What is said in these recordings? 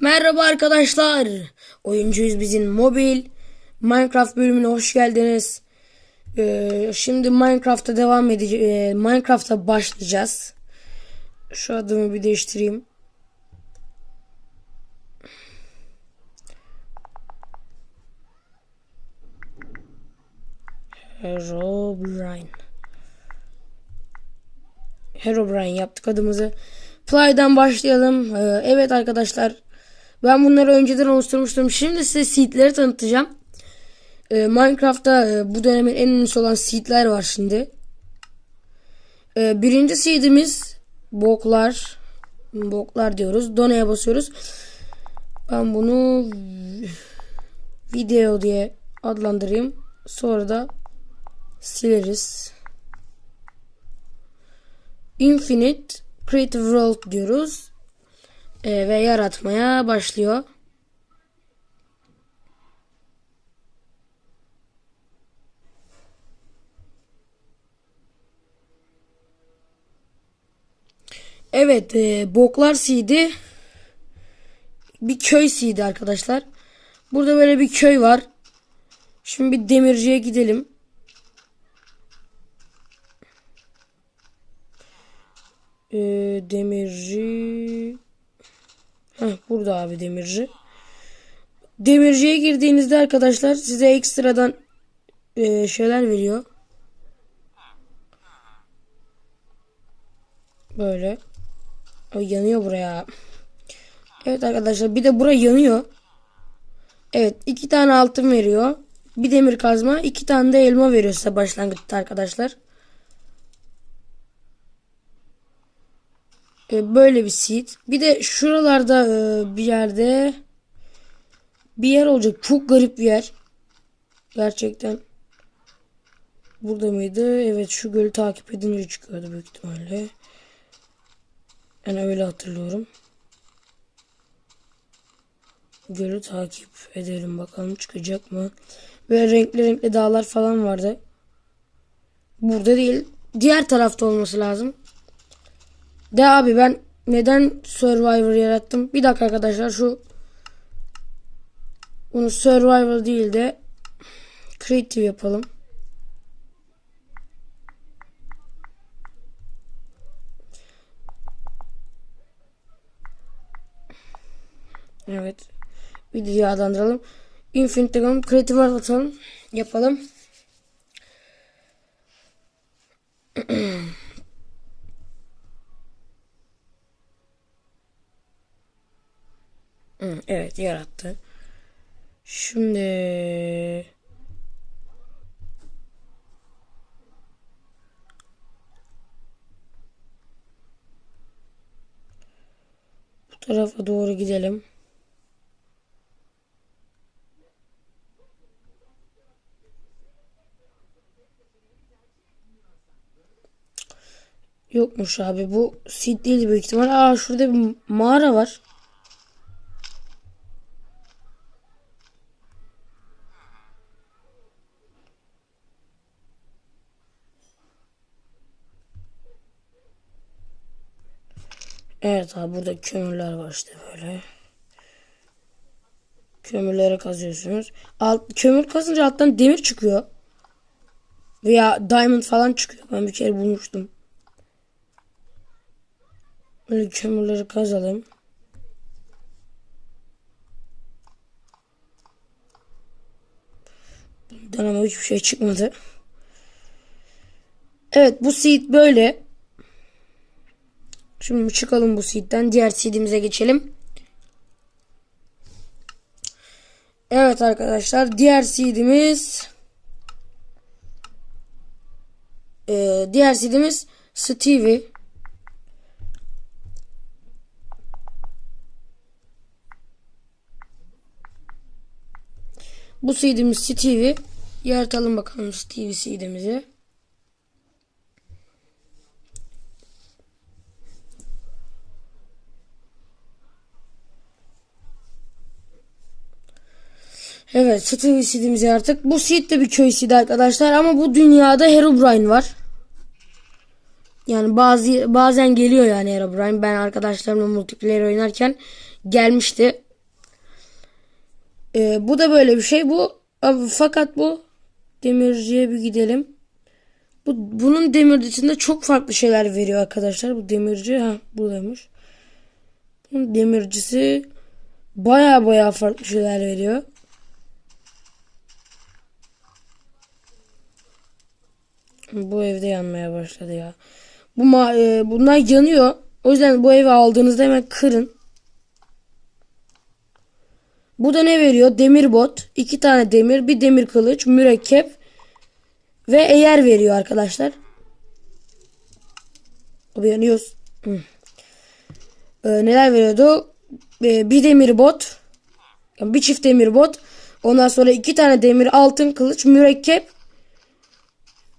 Merhaba arkadaşlar. Oyuncuyuz bizim mobil. Minecraft bölümüne hoş geldiniz. Ee, şimdi Minecraft'a devam edeceğiz. Minecraft'a başlayacağız. Şu adımı bir değiştireyim. Herobrine. Herobrine yaptık adımızı. Fly'dan başlayalım. Ee, evet arkadaşlar. Ben bunları önceden oluşturmuştum. Şimdi size seedleri tanıtacağım. Ee, Minecraft'ta e, bu dönemin en ünlüsü olan seedler var şimdi. Ee, birinci seedimiz boklar. Boklar diyoruz. Dona'ya basıyoruz. Ben bunu video diye adlandırayım. Sonra da sileriz. Infinite Creative World diyoruz. Ee, ve yaratmaya başlıyor. Evet, e, Boklar Seed'i bir köy seed'i arkadaşlar. Burada böyle bir köy var. Şimdi bir demirciye gidelim. Ee, demirci. Heh, burada abi demirci. Demirciye girdiğinizde arkadaşlar size ekstradan e, şeyler veriyor. Böyle. Ay yanıyor buraya. Evet arkadaşlar bir de bura yanıyor. Evet iki tane altın veriyor. Bir demir kazma iki tane de elma veriyor size başlangıçta arkadaşlar. E, böyle bir seed. Bir de şuralarda e, bir yerde bir yer olacak. Çok garip bir yer. Gerçekten. Burada mıydı? Evet şu gölü takip edince çıkıyordu büyük ihtimalle. Yani öyle hatırlıyorum. Gölü takip edelim bakalım çıkacak mı? Ve renkli renkli dağlar falan vardı. Burada değil. Diğer tarafta olması lazım. De abi ben neden Survivor yarattım? Bir dakika arkadaşlar şu bunu Survivor değil de Creative yapalım. Evet. Videoyu adlandıralım. Infinite Gun Creative atalım. Yapalım. Evet yarattı. Şimdi bu tarafa doğru gidelim. Yokmuş abi bu seed değil büyük ihtimal. Aa şurada bir mağara var. Evet abi burada kömürler var işte böyle. Kömürleri kazıyorsunuz. Alt, kömür kazınca alttan demir çıkıyor. Veya diamond falan çıkıyor. Ben bir kere bulmuştum. Böyle kömürleri kazalım. Bundan ama hiçbir şey çıkmadı. Evet bu seed böyle. Şimdi çıkalım bu seed'den. Diğer seed'imize geçelim. Evet arkadaşlar. Diğer seed'imiz ee, diğer seed'imiz Stevie. Bu seed'imiz Stevie. Yaratalım bakalım Stevie seed'imizi. Evet Stevie seed'imizi artık. Bu seed de bir köy seed arkadaşlar ama bu dünyada Herobrine var. Yani bazı bazen geliyor yani Herobrine. Ben arkadaşlarımla multiplayer oynarken gelmişti. Ee, bu da böyle bir şey. Bu fakat bu demirciye bir gidelim. Bu bunun demircisinde çok farklı şeyler veriyor arkadaşlar. Bu demirci ha buradaymış. Bunun demircisi baya baya farklı şeyler veriyor. Bu evde yanmaya başladı ya. Bu ma e, bunlar yanıyor. O yüzden bu evi aldığınızda hemen kırın. Bu da ne veriyor? Demir bot, iki tane demir, bir demir kılıç, mürekkep ve eğer veriyor arkadaşlar. Abi yanıyoruz. Hı. Ee, neler veriyordu? Ee, bir demir bot, bir çift demir bot. Ondan sonra iki tane demir, altın kılıç, mürekkep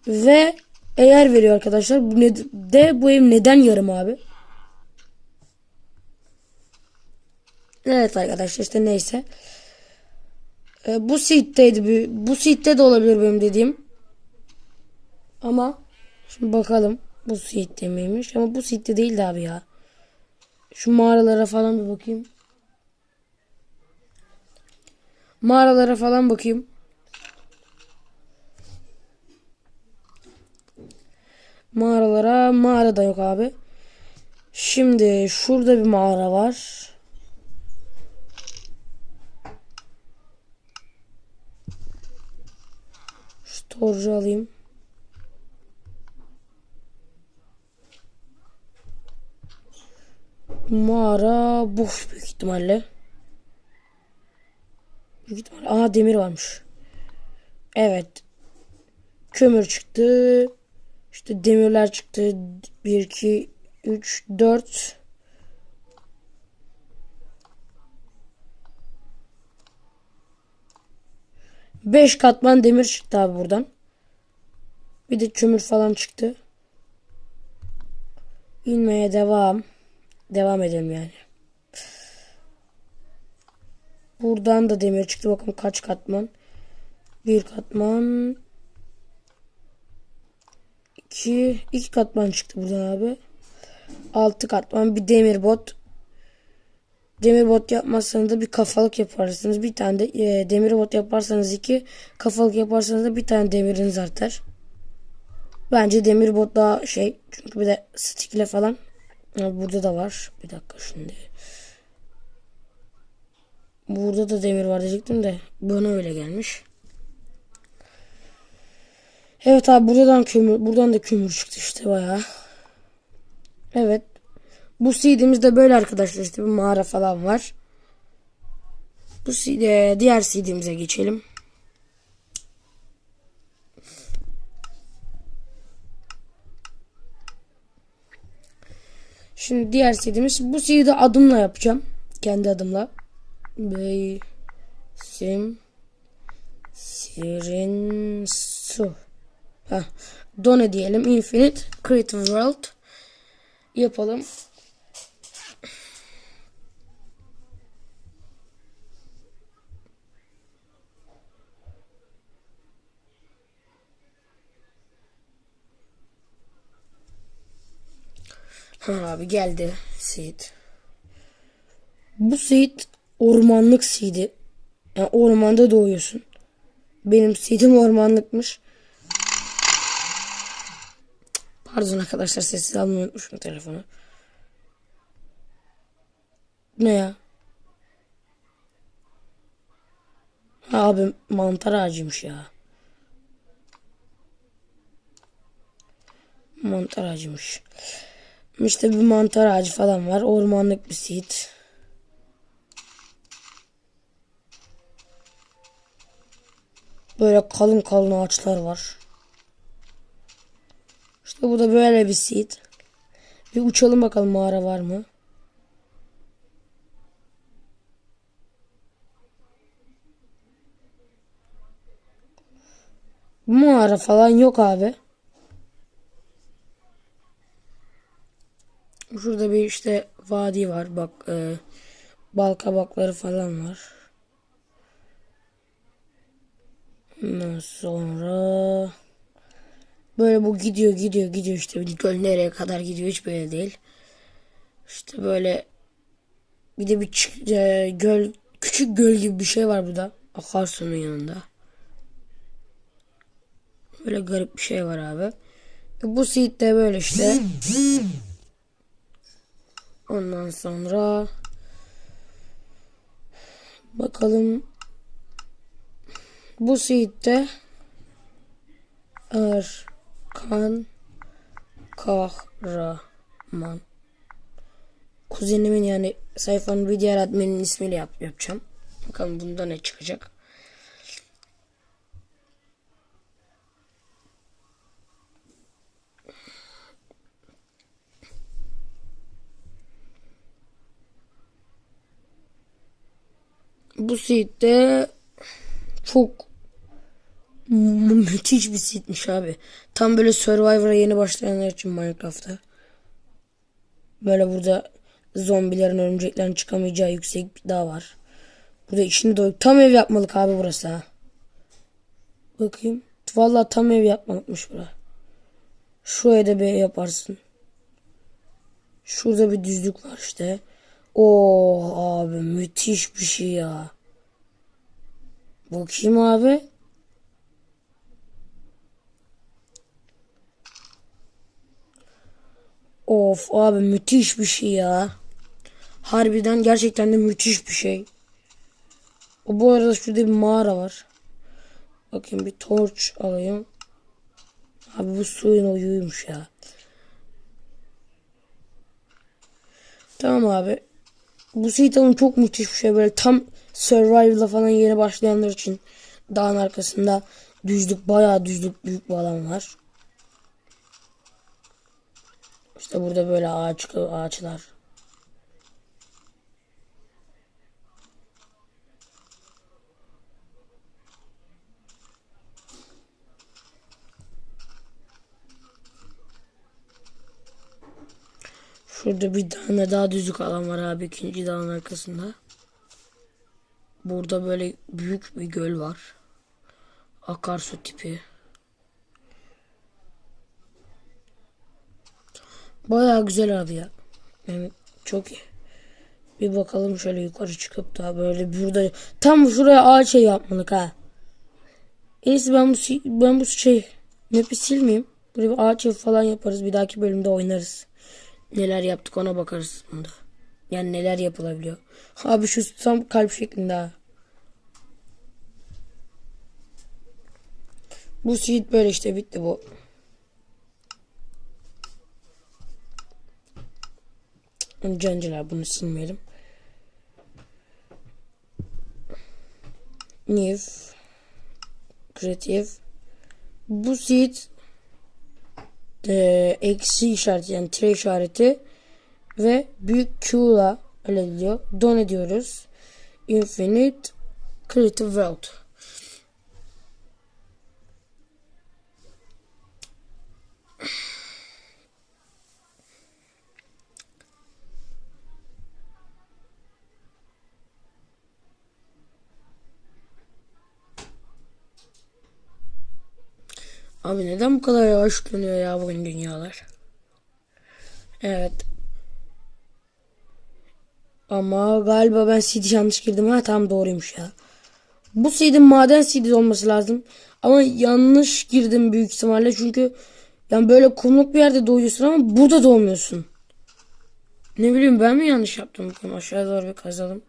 ve eğer veriyor arkadaşlar. Bu ne, de bu ev neden yarım abi? Evet arkadaşlar işte neyse. Ee, bu seed'deydi. Bu seed'de de olabilir benim dediğim. Ama şimdi bakalım. Bu seed'de miymiş? Ama bu seed'de değildi abi ya. Şu mağaralara falan bir bakayım. Mağaralara falan bakayım. Mağaralara mağara da yok abi. Şimdi şurada bir mağara var. Şu torcu alayım. Mağara boş büyük ihtimalle. Büyük ihtimalle. Aha demir varmış. Evet. Kömür çıktı. İşte demirler çıktı. 1, 2, 3, 4. Beş katman demir çıktı abi buradan. Bir de kömür falan çıktı. İnmeye devam. Devam edelim yani. Buradan da demir çıktı. Bakın kaç katman. Bir katman. İki, iki katman çıktı buradan abi. Altı katman. Bir demir bot. Demir bot yapmazsanız da bir kafalık yaparsınız. Bir tane de e, demir bot yaparsanız iki. Kafalık yaparsanız da bir tane demiriniz artar. Bence demir bot daha şey. Çünkü bir de stickle falan. Burada da var. Bir dakika şimdi. Burada da demir var diyecektim de bana öyle gelmiş. Evet abi buradan kömür, buradan da kömür çıktı işte bayağı. Evet. Bu CD'miz de böyle arkadaşlar işte bir mağara falan var. Bu CD, diğer CD'mize geçelim. Şimdi diğer CD'miz bu CD'de adımla yapacağım. Kendi adımla. Bey sim sirin su. Heh. Done diyelim. Infinite Creative World yapalım. Ha abi geldi seed. Bu seed ormanlık seed'i. Yani ormanda doğuyorsun. Benim seed'im ormanlıkmış. Pardon arkadaşlar sessiz almayı unutmuşum telefonu. Ne ya? Abi mantar ağacıymış ya. Mantar ağacıymış. İşte bir mantar ağacı falan var. Ormanlık bir sit. Böyle kalın kalın ağaçlar var. İşte bu da böyle bir sit. Bir uçalım bakalım mağara var mı? Mağara falan yok abi. Şurada bir işte vadi var. Bak e, bal kabakları falan var. Ondan sonra böyle bu gidiyor gidiyor gidiyor işte göl nereye kadar gidiyor hiç böyle değil. İşte böyle bir de bir e, göl küçük göl gibi bir şey var burada. Akarsuyun yanında. Böyle garip bir şey var abi. E, Bu seed de böyle işte. Ondan sonra bakalım bu seed'de Erkan Kahraman kuzenimin yani sayfanın bir diğer adminin ismiyle yap, yapacağım. Bakalım bunda ne çıkacak. Bu seed'de çok müthiş bir seedmiş abi. Tam böyle Survivor'a yeni başlayanlar için Minecraft'ta. Böyle burada zombilerin, örümceklerin çıkamayacağı yüksek bir dağ var. Burada işini doyup tam ev yapmalık abi burası ha. Bakayım. Vallahi tam ev yapmalıkmış bura. Şuraya da bir yaparsın. Şurada bir düzlük var işte. Oo abi müthiş bir şey ya. Bakayım abi. Of abi müthiş bir şey ya. Harbiden gerçekten de müthiş bir şey. Bu arada şurada bir mağara var. Bakayım bir torç alayım. Abi bu suyun oyuymuş ya. Tamam abi. Bu Seatal'ın çok müthiş bir şey böyle tam Survival'a falan yeni başlayanlar için dağın arkasında düzlük bayağı düzlük büyük bir alan var. İşte burada böyle ağaç ağaçlar. Şurada bir tane daha düzlük alan var abi ikinci dağın arkasında. Burada böyle büyük bir göl var. Akarsu tipi. Bayağı güzel abi ya. Yani çok iyi. Bir bakalım şöyle yukarı çıkıp da böyle burada tam şuraya ağaç şey yapmalık ha. İyisi ben bu ben bu şey map'i silmeyeyim. Buraya bir ağaç falan yaparız. Bir dahaki bölümde oynarız. Neler yaptık ona bakarız bunda. Yani neler yapılabiliyor. Abi şu tam kalp şeklinde ha. Bu seed böyle işte bitti bu. Cancılar bunu silmeyelim. New Creative Bu seed e, eksi işareti yani tire işareti ve büyük Q'la öyle diyor. Don ediyoruz. Infinite Creative World. Abi neden bu kadar yavaş dönüyor ya bugün dünyalar? Evet. Ama galiba ben CD yanlış girdim. Ha tam doğruymuş ya. Bu CD'nin maden CD olması lazım. Ama yanlış girdim büyük ihtimalle. Çünkü yani böyle kumluk bir yerde doğuyorsun ama burada doğmuyorsun. Ne bileyim ben mi yanlış yaptım? Bakayım aşağı doğru bir kazalım.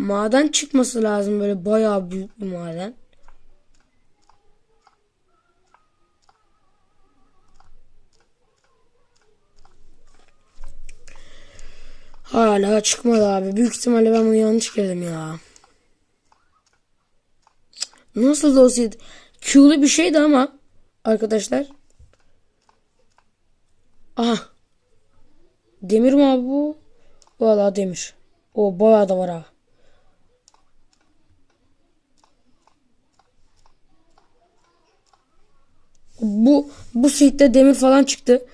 Maden çıkması lazım böyle bayağı büyük bir maden. Hala çıkmadı abi. Büyük ihtimalle ben bunu yanlış girdim ya. Nasıl da olsaydı. Q'lu bir şeydi ama arkadaşlar. Aha. Demir mi abi bu? Valla demir. O bayağı da var ha. Bu bu seette demir falan çıktı.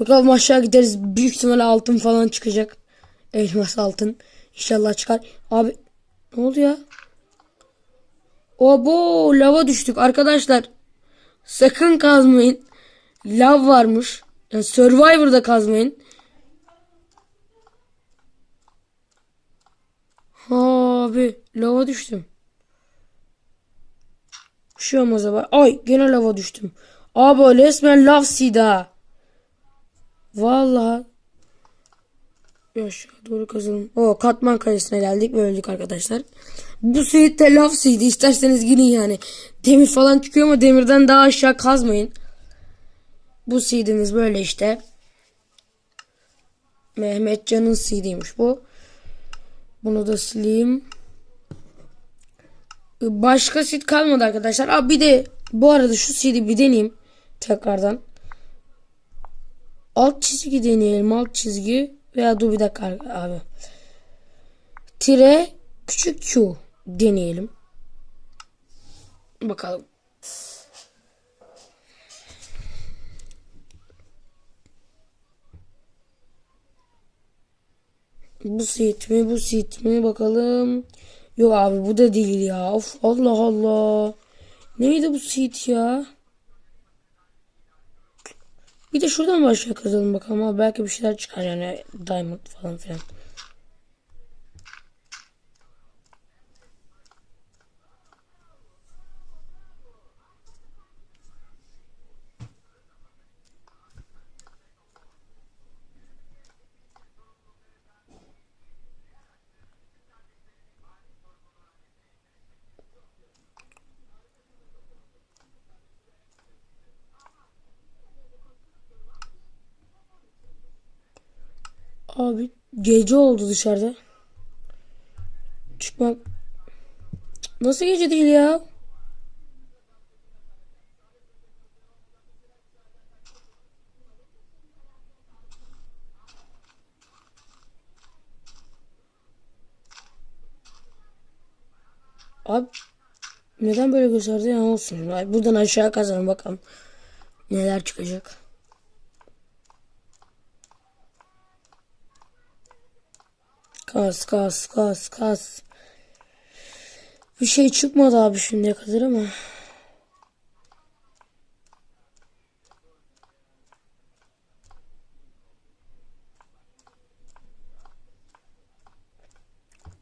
Bakalım aşağı gideriz. Büyük ihtimalle altın falan çıkacak. Elmas altın. İnşallah çıkar. Abi ne oldu ya? Obo lava düştük arkadaşlar. Sakın kazmayın. Lav varmış. Yani Survivor'da kazmayın. Abi lava düştüm. Bir şey olmaz abi. Ay gene lava düştüm. Abi resmen lav sida. Vallahi. Aşağı doğru kazalım. O katman kalesine geldik ve öldük arkadaşlar. Bu suyu de lav suydu. İsterseniz girin yani. Demir falan çıkıyor ama demirden daha aşağı kazmayın. Bu seedimiz böyle işte. Mehmetcan'ın seediymiş bu. Bunu da sileyim. Başka seed kalmadı arkadaşlar. Aa, bir de bu arada şu seed'i bir deneyeyim. Tekrardan. Alt çizgi deneyelim. Alt çizgi. Veya dur bir dakika abi. Tire küçük Q deneyelim. Bakalım. Bu seat mi bu seat mi bakalım. Yok abi bu da değil ya. Of Allah Allah. Neydi bu seat ya? Bir de şuradan başka kazalım bakalım ama belki bir şeyler çıkar yani diamond falan filan. Abi gece oldu dışarıda. Çıkmak. Nasıl gece değil ya? Abi neden böyle gösterdi ya olsun. Buradan aşağı kazalım bakalım. Neler çıkacak. Kas kas kas kas. Bir şey çıkmadı abi şimdiye kadar ama.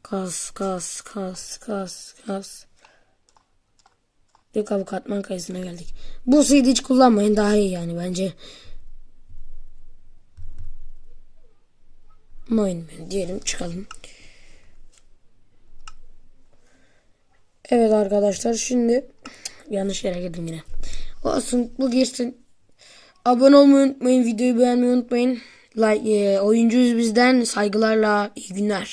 Kas kas kas kas kas. Yok abi katman kayısına geldik. Bu seedi hiç kullanmayın daha iyi yani bence. Mine diyelim çıkalım. Evet arkadaşlar şimdi yanlış yere girdim yine. Olsun bu girsin. Abone olmayı unutmayın. Videoyu beğenmeyi unutmayın. Like, e, oyuncuyuz bizden. Saygılarla iyi günler.